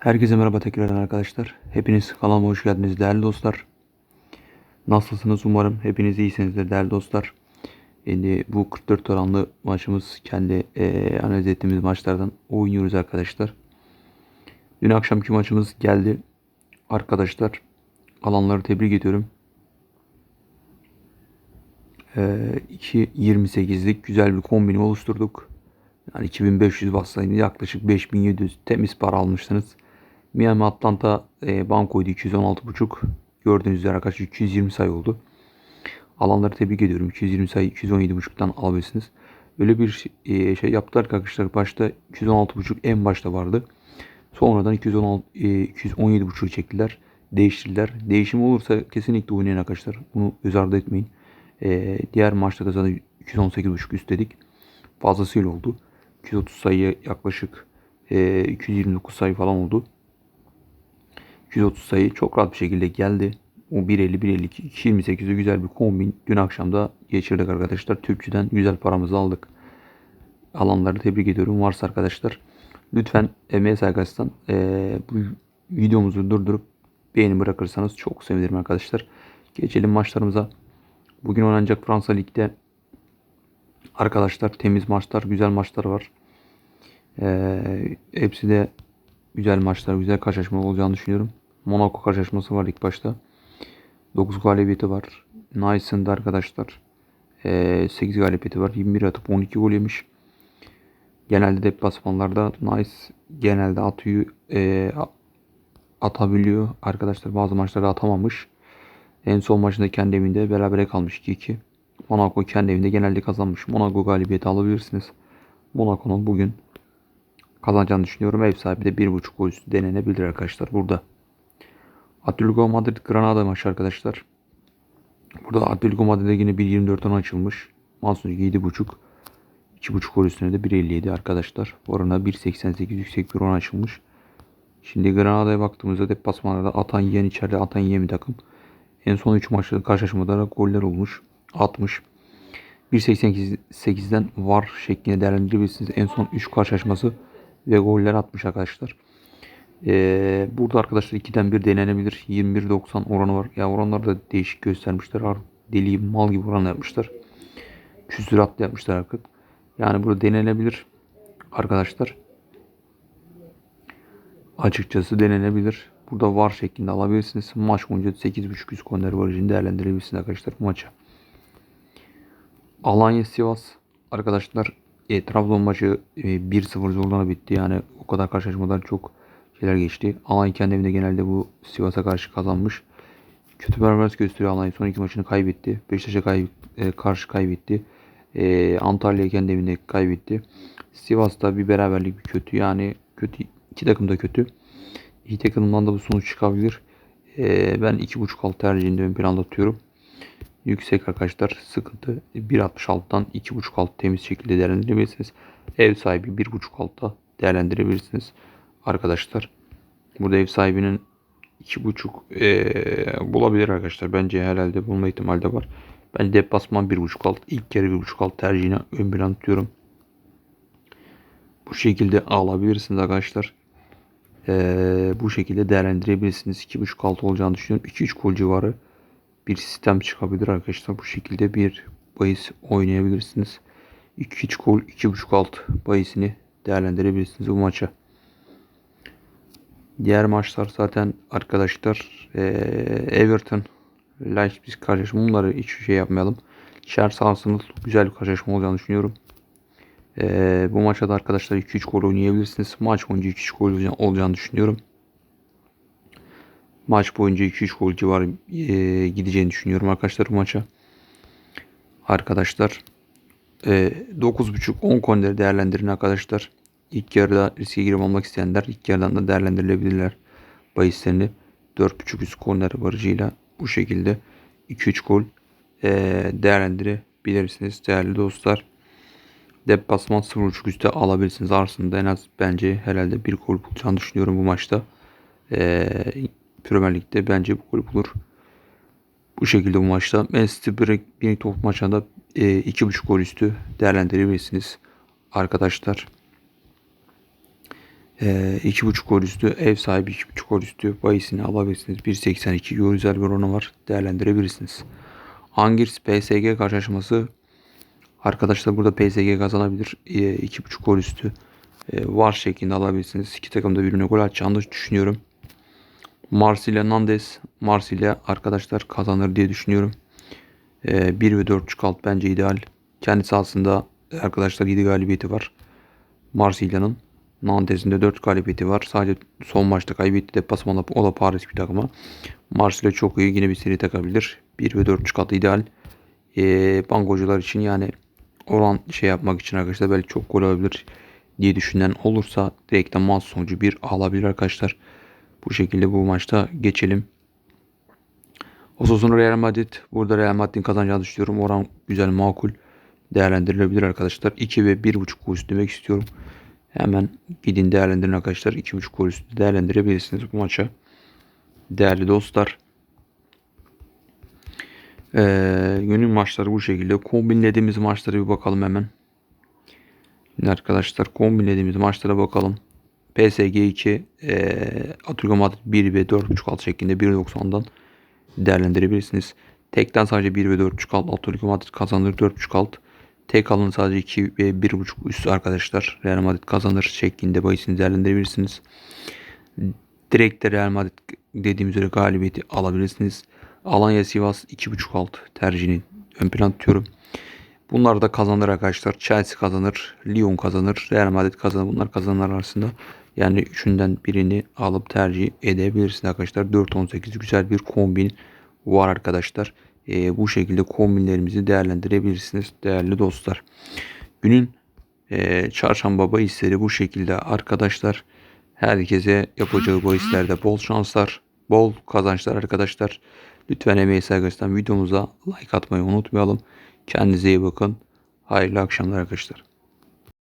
Herkese merhaba tekrardan arkadaşlar. Hepiniz kanalıma hoş geldiniz değerli dostlar. Nasılsınız umarım hepiniz iyisinizdir değerli dostlar. Şimdi bu 44 oranlı maçımız kendi eee analiz ettiğimiz maçlardan oynuyoruz arkadaşlar. Dün akşamki maçımız geldi. Arkadaşlar alanları tebrik ediyorum. Eee 2.28'lik güzel bir kombini oluşturduk. Yani 2500 bassaydı yaklaşık 5700 temiz para almışsınız. Miami Atlanta e, bankoydu 216.5. Gördüğünüz üzere arkadaşlar 220 sayı oldu. Alanları tebrik ediyorum. 220 sayı 217.5'tan alabilirsiniz. Öyle bir e, şey yaptılar ki arkadaşlar başta 216.5 en başta vardı. Sonradan 216 e, 217.5'u çektiler. Değiştirdiler. Değişim olursa kesinlikle oynayın arkadaşlar. Bunu göz ardı etmeyin. E, diğer maçta da zaten 218.5 üstledik. Fazlasıyla oldu. 230 sayı yaklaşık e, 229 sayı falan oldu. 230 sayı çok rahat bir şekilde geldi. O 1.50, 1.52, 2.28'de güzel bir kombin. Dün akşam da geçirdik arkadaşlar. Türkçüden güzel paramızı aldık. Alanları tebrik ediyorum. Varsa arkadaşlar lütfen MS arkadaşlar e, bu videomuzu durdurup beğeni bırakırsanız çok sevinirim arkadaşlar. Geçelim maçlarımıza. Bugün oynanacak Fransa Lig'de arkadaşlar temiz maçlar, güzel maçlar var. Ee, hepsi de güzel maçlar, güzel karşılaşma olacağını düşünüyorum. Monaco karşılaşması var ilk başta. 9 galibiyeti var. Nice'ın da arkadaşlar ee, 8 galibiyeti var. 21 atıp 12 gol yemiş. Genelde deplasmanlarda Nice genelde atıyor, ee, atabiliyor. Arkadaşlar bazı maçlarda atamamış. En son maçında kendi evinde berabere kalmış 2-2. Monaco kendi evinde genelde kazanmış. Monaco galibiyeti alabilirsiniz. Monaco'nun bugün kazanacağını düşünüyorum. Ev sahibi de 1.5 gol üstü denenebilir arkadaşlar burada. Atletico Madrid Granada maçı arkadaşlar. Burada Atletico Madrid'e yine 1.24'ten açılmış. Mansur 7.5. 2.5 gol üstüne de 1.57 arkadaşlar. Orana 1.88 yüksek bir oran açılmış. Şimdi Granada'ya baktığımızda deplasmanlarda atan yiyen içeride atan yiyen bir takım. En son 3 maçta karşılaşmada goller olmuş. 60. 1.88'den var şeklinde değerlendirebilirsiniz. En son 3 karşılaşması ve goller atmış arkadaşlar. Ee, burada arkadaşlar 2'den 1 denenebilir. 21.90 oranı var. Ya oranlar da değişik göstermişler. Deli mal gibi oran yapmışlar. Küsüratlı yapmışlar artık. Yani burada denenebilir arkadaşlar. Açıkçası denenebilir. Burada var şeklinde alabilirsiniz. Maç boyunca 8.5 üst korner varıcını değerlendirebilirsiniz arkadaşlar bu maça. Alanya Sivas arkadaşlar e, Trabzon maçı e, 1-0 zorlana bitti. Yani o kadar karşılaşmadan çok şeyler geçti. Alanya kendi evinde genelde bu Sivas'a karşı kazanmış. Kötü performans gösteriyor Alanya. Son iki maçını kaybetti. Beşiktaş'a kay, e, karşı kaybetti. E, Antalya kendi evinde kaybetti. Sivas'ta bir beraberlik bir kötü. Yani kötü iki takım da kötü. İyi takımdan da bu sonuç çıkabilir. E, ben 2.5 alt tercihinde ön planda tutuyorum yüksek arkadaşlar sıkıntı 1.66'dan 2.5 alt temiz şekilde değerlendirebilirsiniz. Ev sahibi 1.5 altta değerlendirebilirsiniz arkadaşlar. Burada ev sahibinin 2.5 ee, bulabilir arkadaşlar. Bence herhalde bulma ihtimali de var. Ben deplasman 1.5 alt ilk kere 1.5 alt tercihine ön plan tutuyorum. Bu şekilde alabilirsiniz arkadaşlar. Ee, bu şekilde değerlendirebilirsiniz. 2.5 alt olacağını düşünüyorum. 2-3 gol civarı bir sistem çıkabilir arkadaşlar. Bu şekilde bir bahis oynayabilirsiniz. 2-3 gol 2.5 alt bahisini değerlendirebilirsiniz bu maça. Diğer maçlar zaten arkadaşlar ee, Everton Leipzig karşılaşma bunları hiç şey yapmayalım. Chelsea Arsenal güzel bir karşılaşma olacağını düşünüyorum. Bu maçta da arkadaşlar 2-3 gol oynayabilirsiniz. Maç boyunca 2-3 gol olacağını düşünüyorum maç boyunca 2-3 gol civarı e, gideceğini düşünüyorum arkadaşlar bu maça. Arkadaşlar e, 9.5-10 korneri değerlendirin arkadaşlar. İlk yarıda riske girip almak isteyenler ilk yarıdan da değerlendirilebilirler. Bahislerini 4.5 üst korner varıcıyla bu şekilde 2-3 gol değerlendirebilirsiniz değerli dostlar. Deplasman 0.5 üstte alabilirsiniz. Arsenal'da en az bence herhalde bir gol bulacağını düşünüyorum bu maçta. E, Premier Lig'de bence bu gol bulur. Bu şekilde bu maçta Manchester bir top maçında e, iki buçuk gol üstü değerlendirebilirsiniz arkadaşlar. Ee, 2.5 gol üstü ev sahibi 2.5 gol üstü bayisini alabilirsiniz. 1.82 euro güzel bir oranı var. Değerlendirebilirsiniz. Angirs PSG karşılaşması arkadaşlar burada PSG kazanabilir. Ee, 2.5 gol üstü e, var şeklinde alabilirsiniz. İki takım da birbirine gol atacağını düşünüyorum. Marsilya Nandes. Marsilya arkadaşlar kazanır diye düşünüyorum. Ee, 1 ve 4.5 alt bence ideal. Kendisi aslında arkadaşlar 7 galibiyeti var. Marsilya'nın. Nantes'in de 4 galibiyeti var. Sadece son maçta kaybetti deplasmanda o da Paris bir takıma. Marsilya çok iyi. Yine bir seri takabilir. 1 ve 4 katı ideal. Ee, bankocular için yani oran şey yapmak için arkadaşlar belki çok gol olabilir diye düşünen olursa direkten maç sonucu 1 alabilir arkadaşlar. Bu şekilde bu maçta geçelim. Osasuna Real Madrid. Burada Real Madrid'in kazanacağını düşünüyorum. Oran güzel makul değerlendirilebilir arkadaşlar. 2 ve 1.5 gol üstü demek istiyorum. Hemen gidin değerlendirin arkadaşlar. 2.5 gol üstü değerlendirebilirsiniz bu maça. Değerli dostlar. Ee, günün maçları bu şekilde. Kombinlediğimiz maçlara bir bakalım hemen. Şimdi arkadaşlar kombinlediğimiz maçlara bakalım. PSG 2, e, Atletico Madrid 1 ve 4.5 alt şeklinde 1.90'dan değerlendirebilirsiniz. Tekten sadece 1 ve 4.5 alt Atletico Madrid kazanır 4.5 alt. Tek alın sadece 2 ve 1.5 üstü arkadaşlar. Real Madrid kazanır şeklinde bahisini değerlendirebilirsiniz. Direkt de Real Madrid dediğimiz üzere galibiyeti alabilirsiniz. Alanya Sivas 2.5 alt tercihini ön plan tutuyorum. Bunlar da kazanır arkadaşlar. Chelsea kazanır, Lyon kazanır, Real Madrid kazanır. Bunlar kazanır arasında. Yani üçünden birini alıp tercih edebilirsiniz arkadaşlar. 4-18 güzel bir kombin var arkadaşlar. Ee, bu şekilde kombinlerimizi değerlendirebilirsiniz değerli dostlar. Günün e, çarşamba bahisleri bu şekilde arkadaşlar. Herkese yapacağı bahislerde bol şanslar, bol kazançlar arkadaşlar. Lütfen emeği saygısından videomuza like atmayı unutmayalım. Kendinize iyi bakın. Hayırlı akşamlar arkadaşlar.